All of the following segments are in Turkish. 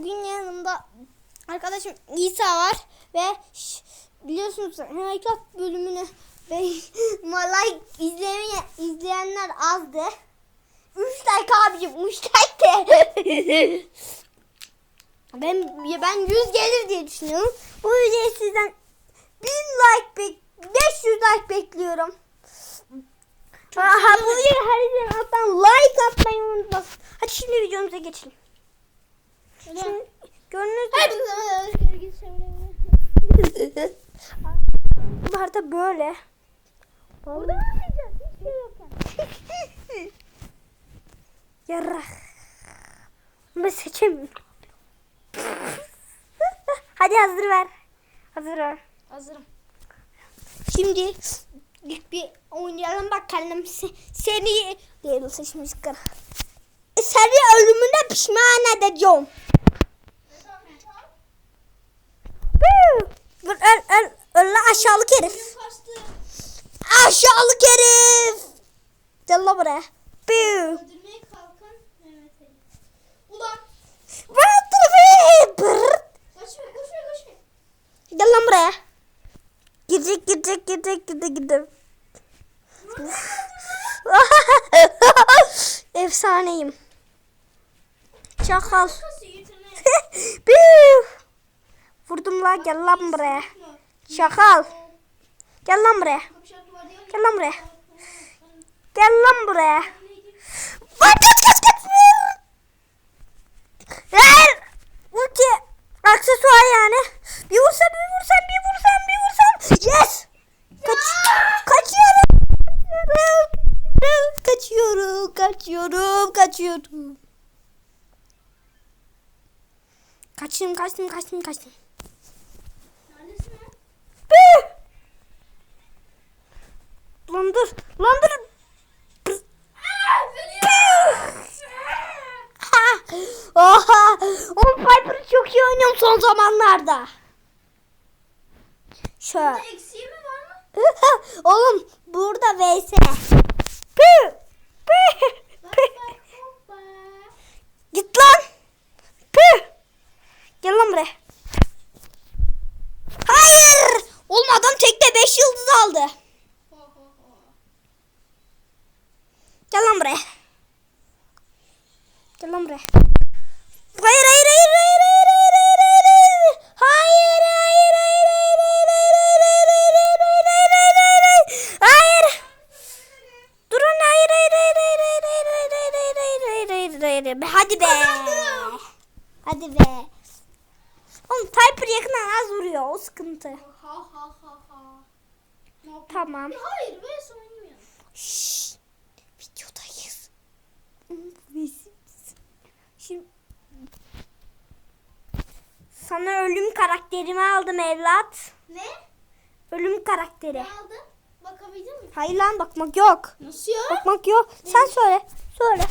Bugün yanımda arkadaşım İsa var ve biliyorsunuz Minecraft bölümünü ve like izleyen, izleyenler azdı. 3 like abicim 3 like de. ben ben 100 gelir diye düşünüyorum. Bu videoyu sizden 1000 like bek 500 like bekliyorum. Aha, bu videoyu her izleyen alttan like atmayı unutmasın. Hadi şimdi videomuza geçelim. Şimdi gördüğünüz gibi bu harita böyle. Burada olmayacak. Hiçbir şey. Yarrak. Ben seçemiyorum. Hadi hazır ver. Hazır ver. Hazırım. Şimdi ilk bir oynayalım bakalım. Se- seri değil seçim çıkar. E, seri ölümüne pişman edeceğim. Vur öl öl öl lan aşağılık herif. Aşağılık herif. Gel lan buraya. Buu. Öldürmeye kalkan Mehmet Ali. Ulan. Bırak tarafa. Brrrt. Kaçma koşma koşma. Gel lan buraya. Gidecek gidecek gidecek gidecek gidecek. Efsaneyim. Çakal. Buu. Vurdum la gel lan buraya. Çakal. Gel lan buraya. Gel lan buraya. Gel lan buraya. Ver. Ulti. Aksesuar yani. Bir vursam bir vursam bir vursam bir vursam. Yes. Kaç. Kaçıyorum. Kaçıyorum. Kaçıyorum. Kaçıyorum. Kaçtım kaçtım kaçtım kaçtım. Neredesin lan? Dur. Lan dur. Ha! Oha! O Piper'ı çok iyi oynuyorum son zamanlarda. Şöyle. Eksiği mi var mı? Oğlum burada VS. hayır hadi be. Hadi be. Oğlum Typer yakından az vuruyor o sıkıntı. Ha ha ha ha. Ne? Tamam. Hayır ben oynamıyorum. Şşş. Videodayız. Şimdi sana ölüm karakterimi aldım evlat. Ne? Ölüm karakteri. Ne aldın? Bakabildin mi? Hayır lan bakmak yok. Nasıl ya? Bakmak yok. Sen söyle. Söyle.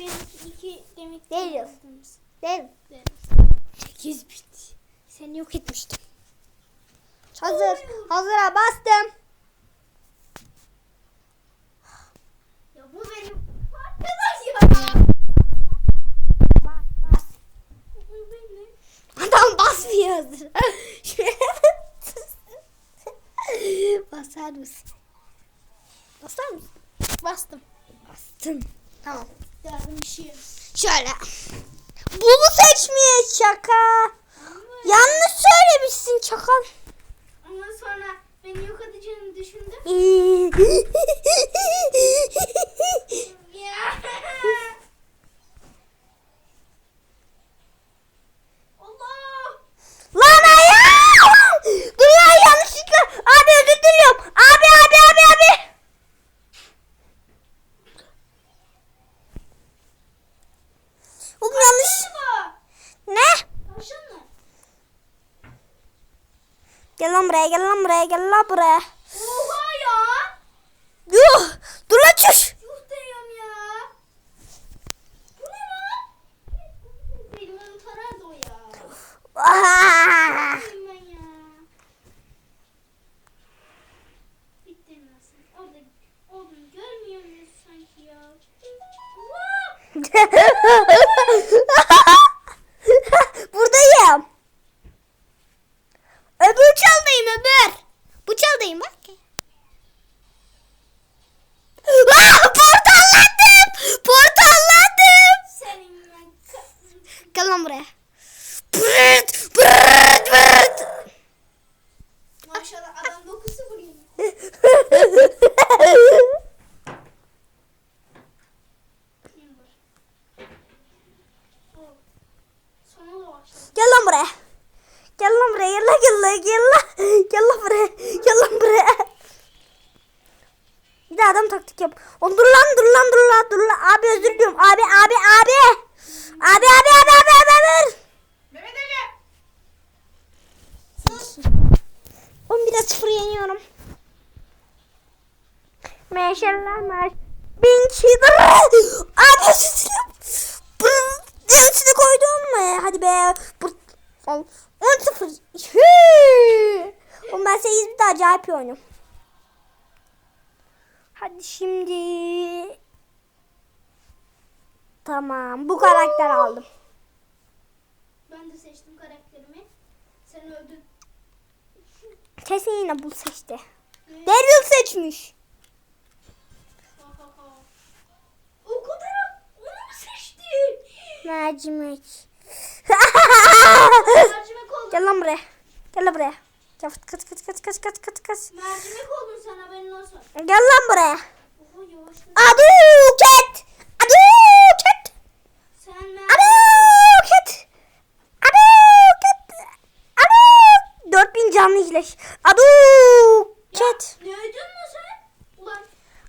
Benimki iki demek. Değil. Değil. 8 bit. Seni yok etmiştim. Hazır. Hazıra bastım. Ya bu benim arkadaş ya. Bas bas. Bu benim. Adam basmıyor hazır. Basar mısın? Basar mısın? Bastım. Bastın. Tamam. İşi. Şöyle. Bunu seçmeye şaka. Yanlış söylemişsin çakal. Ondan sonra beni yok edeceğini düşündüm. Ya. Allah. Lan ayağım! Dur lan yanlışlıkla. Abi özür diliyorum. Abi abi abi abi. Oğlum yanlış. Baba. Ne? Tavşan mı? Gel lan buraya gel lan buraya gel lan buraya. 0 yeniyorum. Maşallah maşallah. Bin kişidir. Abi sütünü içine koydun mu? Hadi be. Sen 10 0. Oğlum ben 8 bir daha acayip bir oyunum. Hadi şimdi. Tamam. Bu karakter aldım. Ben de seçtim karakterimi. Sen öldün. Kesin yine bu seçti. Daryl seçmiş. O kadar onu mu seçtin? Mercimek. Mercimek oldun. Gel lan buraya. Gel lan buraya. Gel kaç kaç kaç kaç kaç kaç kaç. Mercimek oldun sen haberin olsun. Gel lan buraya. Oho. Adu ket. Sen mer Adu ket. Adu ket. Adu. 4000 canlı izleş. Adu ket. Ne öldün mü sen? Ulan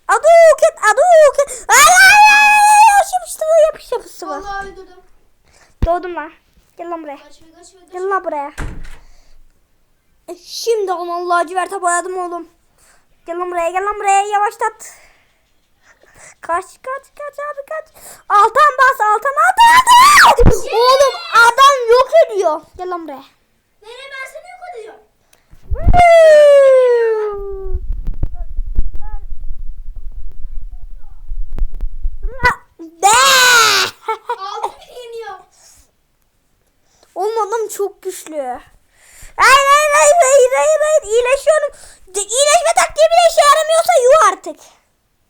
Adu ket. Adu ket. Ay ay ay. Yapıştı bu yapıştı yapıştı bu. vallahi öldürdüm. Doğdum lan. Gel lan buraya. Kaç ve kaç ve kaç. Gel lan buraya. E, Şimdi onu laciverte boyadım oğlum. Gel lan buraya gel lan buraya yavaşlat. Kaç kaç kaç abi kaç. Altan bas altan altan altan. Oğlum adam yok ediyor. Gel lan buraya. Nereye ben seni yok ediyorum. Be! Altı bir yeniyor. Oğlum adam çok güçlü. Hayır hayır hayır hayır hayır hayır iyileşiyorum. De- İyileşme taktiği bile işe yaramıyorsa yuh artık.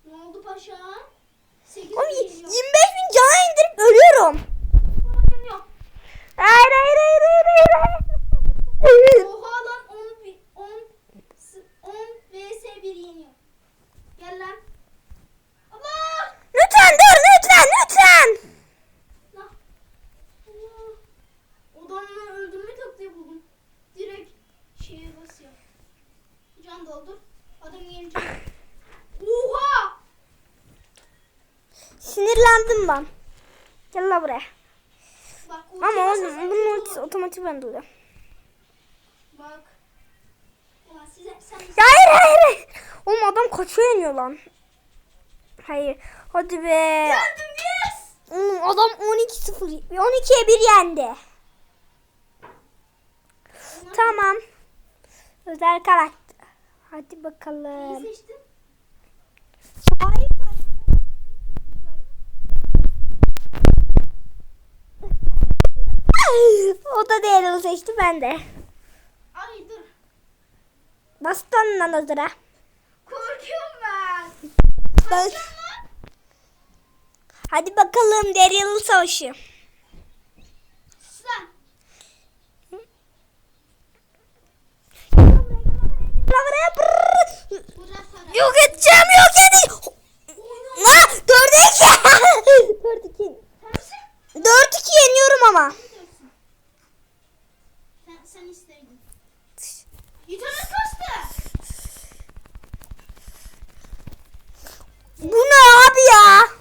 Ne oldu paşa? Sekiz Oğlum bir y- 25 yeniyor. bin cana indirip ölüyorum. Yeniyor. Hayır hayır hayır hayır hayır. hayır. Oha lan 10 bir 10 10 vs 1 yeniyor. Gel lan. Allah! lütfen dur lütfen lütfen. Lan. Allah! Adamla öldürme taktiği buldum. Direkt şeye basıyor. Can doldur. Adam yenecek. Oha! Ben. Gel la buraya. Bak Ama kötü bunun ultisi otomatik bende oluyor. Bak. Ulan size sen Ya hayır hayır hayır. Oğlum adam kaçıyor iniyor lan. Hayır. Hadi be. Yendim yes! Oğlum adam 12-0. 12'ye 1 yendi. Tamam. Özel karakter. Hadi Neyi bakalım. seçtin? O da Daryl'ı seçti ben de. Ay dur. Bastın lan hazıra. Korkuyorum ben. Ben-. Hadi bakalım Daryl savaşı. Para. Yok edeceğim yok edeceğim. Oyna. Ha 4-2. 4-2. Tersi. 4-2 yeniyorum ama. Sen, isterdin. İnternet kastı. Bu ne abi ya?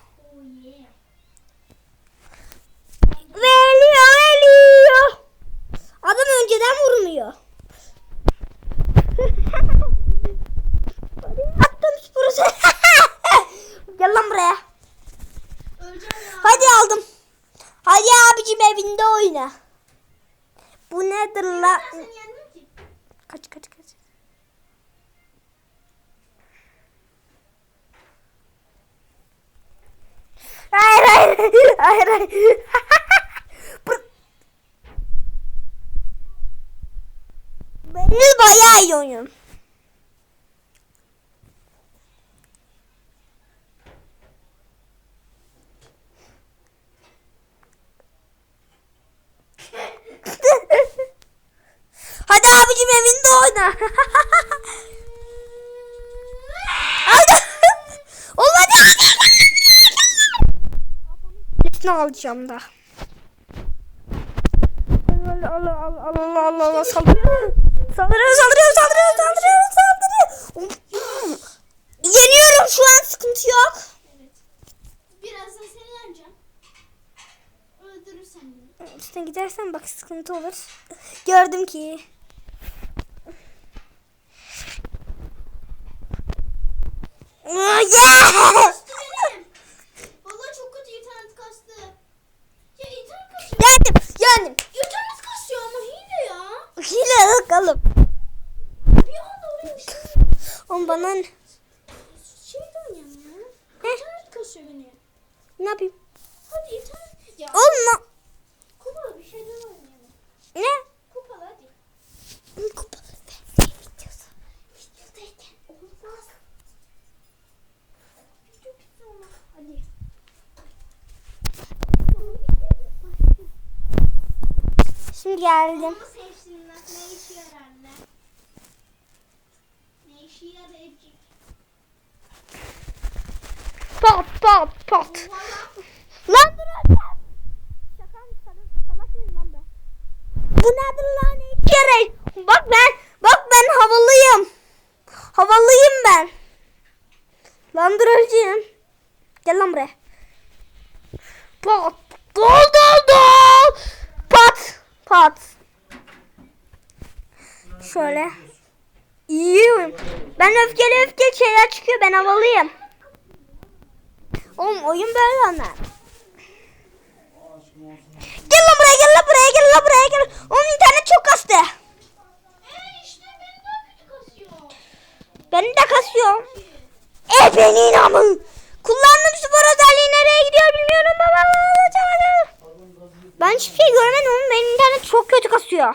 aga. ben bayağı iyi oynuyorum. Hadi abicim evinde oyna. Ne alacağım da. Allah Allah Allah Allah Allah Allah saldırıyor. Saldırıyor saldırıyor saldırıyor saldırıyor saldırıyor. Yeniyorum şu an sıkıntı yok. Evet. Birazdan seni yeneceğim. Öldürürsen beni. Üstten gidersen bak sıkıntı olur. Gördüm ki. Oh, yeah! Kastı benim. Vallahi çok kötü internet kastı. Ya internet kasıyor. Yendim, yendim. İnternet kasıyor ama hile ya. Hile bakalım. Bir anda oraya şey, Oğlum bana ne? şey de oynayalım ya. Ne? İnternet kasıyor beni. Ne yapayım? Hadi internet. Ya Oğlum ne? kupalı bir şeyler oynayalım. Ne? Kupalı hadi. Hadi. Şimdi geldim. Onu seçtim lan. Ne işe yarar ne? Ne işe yarayacak? Pat pat pat. Valla. Lan dur öyle. Şaka mı? Salak- salak mıyım lan ben? Bu nedir lan? Ne kere? Bak ben, bak ben havalıyım. Havalıyım ben. Lan dur öleceğim. Gel lan buraya. Pat. Dol dol dol. Pat. Pat. Şöyle. İyiyim. Ben öfkeli öfkeli şeyler çıkıyor. Ben havalıyım. Oğlum oyun böyle onlar. Gel lan buraya gel lan buraya gel lan buraya gel. Oğlum internet çok kastı. Eee işte beni daha kötü kasıyor. Benim de kasıyor. E benim amın. Kullandığım spor özelliği nereye gidiyor bilmiyorum baba. Ben hiçbir şey görmedim oğlum. Benim internet çok kötü kasıyor.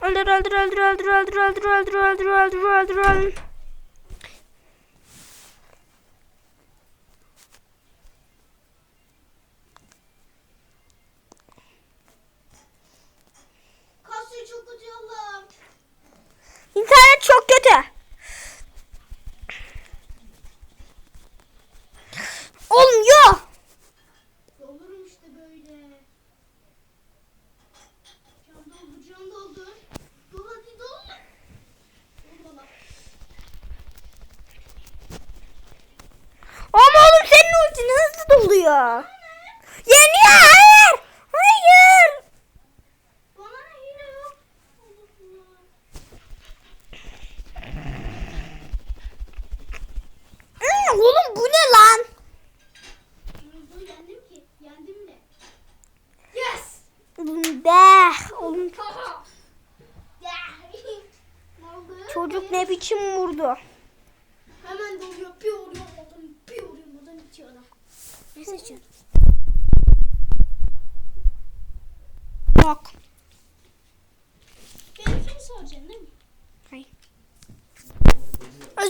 Öldür öldür öldür öldür öldür öldür öldür öldür öldür öldür öldür. Kasıyor çok kötü Allah'ım. İnternet çok kötü. Oğlum yok. Olurum işte böyle. Can doldu can doldu. Dol hadi dol. Dol bana. Ama oğlum senin ultin hızlı doluyor. Yeniyor hayır. Hayır. Bana ne hile yok. Allah Allah. Hmm, oğlum bu ne lan? Dur yendim ki. Yendim de. Yes. Be oğlum Ya. ne oldu? çocuk ne biçim vurdu. Hemen doluyor. Bir vuruyor oradan. Bir vuruyor oradan bitiyor adam. Ne seçiyorsun? Yok. Benim seni soracaksın değil mi? Hayır.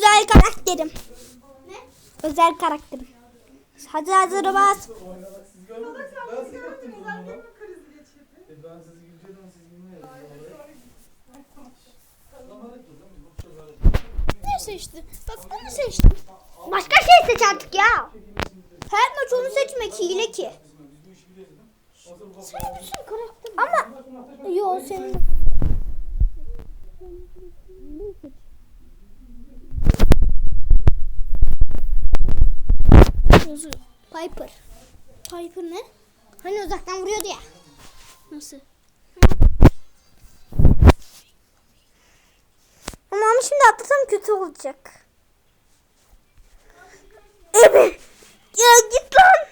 Özel karakterim. Ne? Özel karakterim. Hadi hazır bas. Ne seçti? Bak bunu seçtim. Başka şey seç artık ya. Her maç onu seçmek hile ki. Sen sürü karakter. Ama yo senin Nasıl? Piper. Piper ne? Hani uzaktan vuruyordu ya. Nasıl? Ama onu şimdi atlasam kötü olacak. Evet. Ya git lan.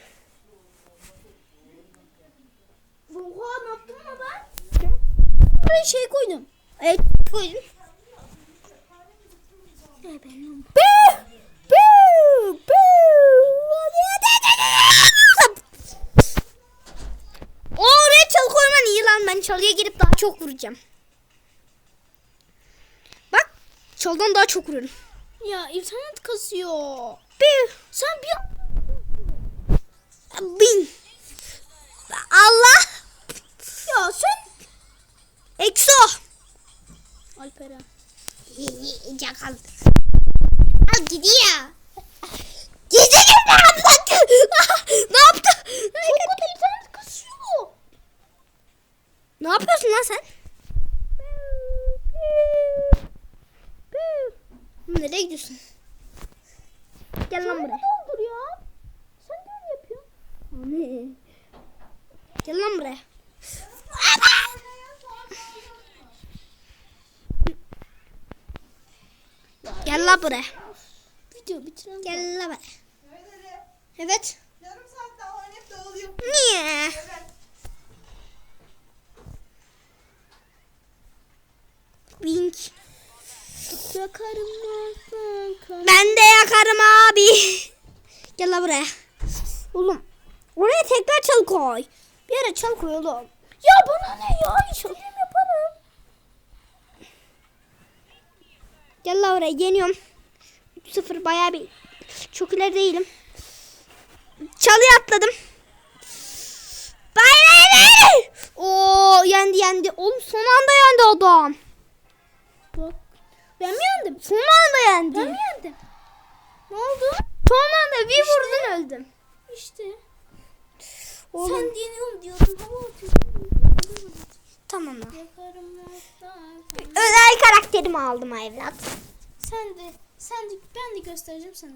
Oha ne yaptım ama ben? Buraya şey koydum. Evet koydum. Ya benim. Buu! Oraya çalı koyman iyi lan. Ben çalıya girip daha çok vuracağım. Bak çaldan daha çok vuruyorum. Ya internet kasıyor. Buu! Sen bir Bin. Allah! ya sen Süper ha. Çakal. Al gidiyor. Gidelim ne yaptı? ne yaptı? Çok kötü internet kasıyor. Ne yapıyorsun lan sen? Nereye gidiyorsun? Gel lan buraya. Doldur ya. Sen de öyle yapıyorsun. Anne. Gel lan buraya. Gel lan buraya. Video bitirelim. Gel lan buraya. Evet. Yarım saat daha oynayıp dağılayım. Niye? Evet. Wink. Yakarım yakarım. Ben de yakarım abi. Gel lan buraya. Oğlum. Oraya tekrar çal koy. Bir yere çal koy oğlum. Ya bana ne ya? İstediğim yaparım. Gel lan oraya yeniyorum. 3-0 bayağı bir çok ileri değilim. Çalıya atladım. Bayrağı Oo yendi yendi. Oğlum son anda yendi adam. Bak. Ben mi yendim? Son anda yendi. Ben mi yendim? Ne oldu? Son anda bir vurdun öldüm. İşte. Oğlum. Sen deniyorum diyordun. Hava atıyordun. Tamam. Özel karakterimi aldım evlat. Sen de. Sen de. Ben de göstereceğim sana.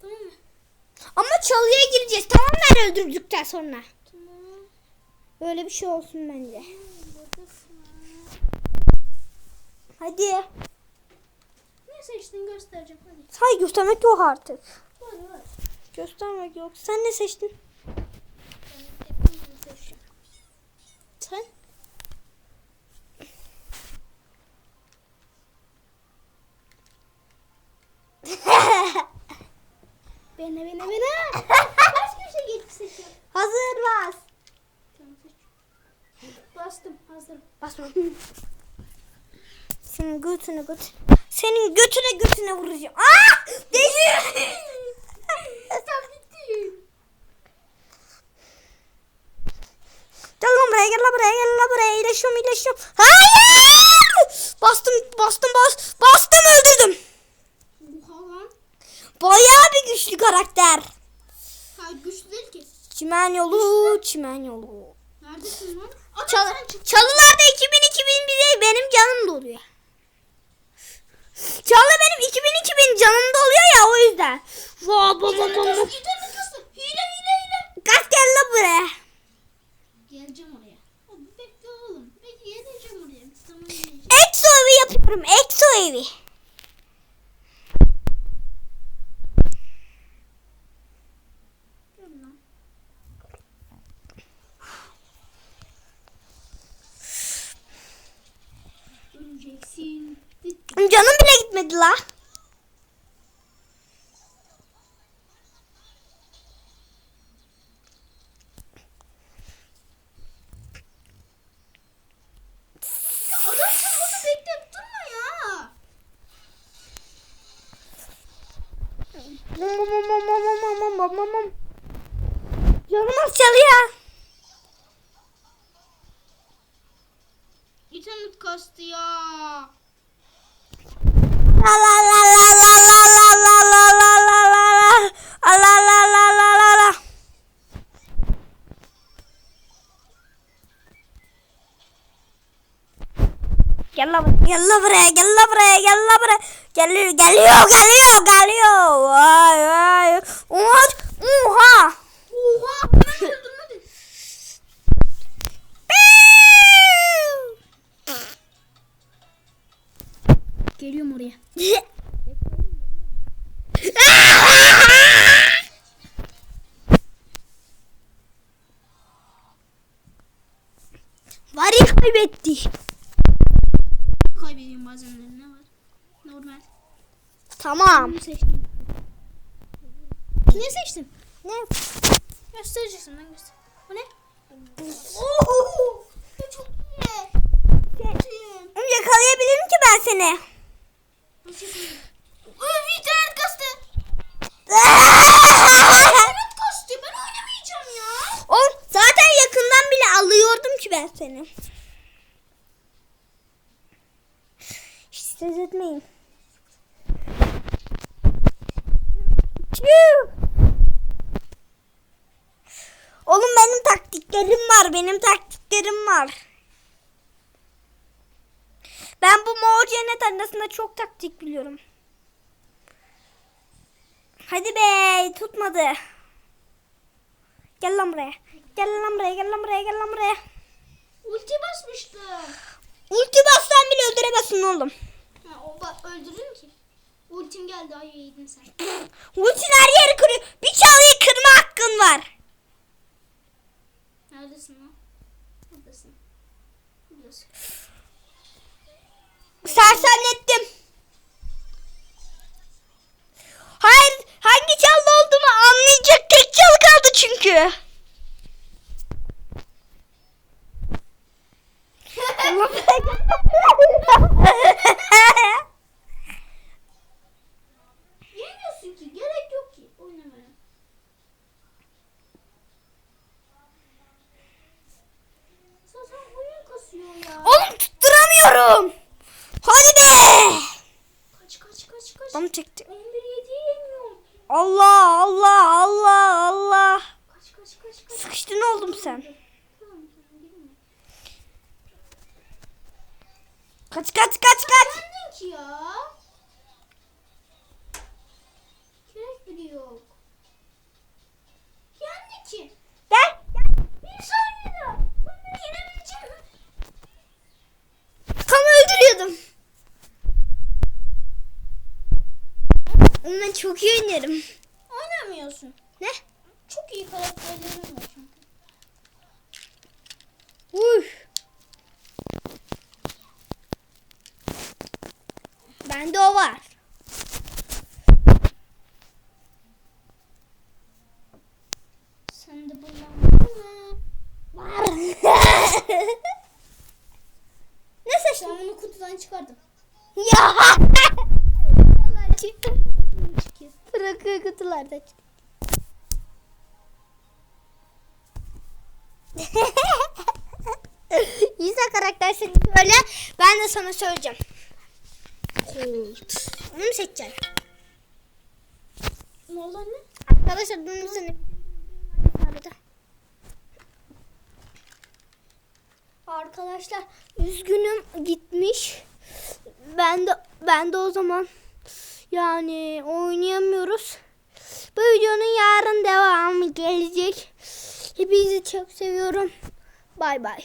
Tamam mı? Ama çalıya gireceğiz tamam mı öldürdükten sonra. Tamam. Böyle bir şey olsun bence. Hadi. Ne seçtin göstereceğim hadi. Say göstermek yok artık. Var var. Göstermek yok. Sen ne seçtin? Sen? Bene bene bene. Başka bir şey gelip seçiyorum. Hazır bas. Tamam seç. Bastım hazırım. Basma. Senin götüne göt. Senin götüne götüne vuracağım. Aa! Değiyor. Sen bittin. Gel lan buraya gel lan buraya gel lan buraya. İyileşiyorum iyileşiyorum. Hayır! Bastım bastım bas, bastım. Bayağı bir güçlü karakter. Ha güçlü değil ki. Çimen yolu, çimen yolu. Neredesin lan? Adam Çal çalılarda 2000 2000 bir de benim canım doluyor. Çalı benim 2000 2000 canım doluyor ya o yüzden. Vaa. İnternet kastı. Hile hile hile. Kaç gel lan buraya. Geleceğim oraya. Bekle oğlum. Bekle geleceğim oraya. Geleceğim. Exo evi yapıyorum. Exo evi. Gel lan. Öleceksin. Canım bile gitmedi la. Adam sen orada bekleyip durma ya. Bum bum bum bum bum bum bum. Canım çalıyor. İnternet kastı ya. La la la la la la la la la la la la la. La la la la la la. Gel la buraya, gel la buraya, gel la buraya, gel la buraya. Geliyor, geliyor, geliyor, geliyor. Vay vay. Oha, oha. Oha. Geliyorum oraya. Var ya kaybetti. Kaybediyorum bazen ne var? Normal. Tamam. Seçtim. Ne seçtim? Ne? Göstereceksin ben göster. Bu ne? Oo. Çok iyi. Oğlum Yakalayabilirim ki ben seni. Yapayım? Öf internet kastı. İnternet kastı. Ben oynamayacağım ya. Oğlum zaten yakından bile alıyordum ki ben seni. Ses etmeyin. Oğlum benim taktiklerim var. Benim taktiklerim var. Ben bu mor cennet arasında çok taktik biliyorum. Hadi be tutmadı. Gel lan buraya. Gel lan buraya gel lan buraya gel lan buraya. Ulti basmıştım. Ulti bassan bile öldüremezsin oğlum. Ha, o öldürür ki. Ultim geldi ay yedin sen. Ultin her yeri kırıyor. Bir çalıyı kırma hakkın var. Neredesin lan? Buradasın. Buradasın. Sersemlettim. Hayır hangi çalı olduğumu anlayacak tek çalı kaldı çünkü. Yemiyorsun ki. Gerek yok ki oynamaya. Zaten oyun kasıyor ya. Oğlum tutturamıyorum. Hadi be. Kaç kaç kaç kaç. Onu çekti. 11 7'yi yemiyorum. Allah Allah Allah Allah. Kaç kaç kaç kaç. Sıkıştın oldum sen. Tamam tamam bilmiyorum. Kaç kaç kaç kaç. Kendin ki ya. Gerek bile yok. Kendi ki. Gel. Bir saniyede. Bunu yenebileceğim? Tam öldürüyordum. Ben çok iyi oynarım. Oynamıyorsun. Ne? Çok iyi karakterlerin var çünkü. Uy. Bende o var. Sen de bundan Var. ne seçtin? Ben bunu kutudan çıkardım. Ya. Bırakıyor kutularda. İsa karakter seçti böyle. Ben de sana söyleyeceğim. Colt. Onu mu seçeceksin? Ne oldu anne? Arkadaşlar bunun arada. Arkadaşlar üzgünüm gitmiş. Ben de ben de o zaman yani oynayamıyoruz. Bu videonun yarın devamı gelecek. Hepinizi çok seviyorum. Bay bay.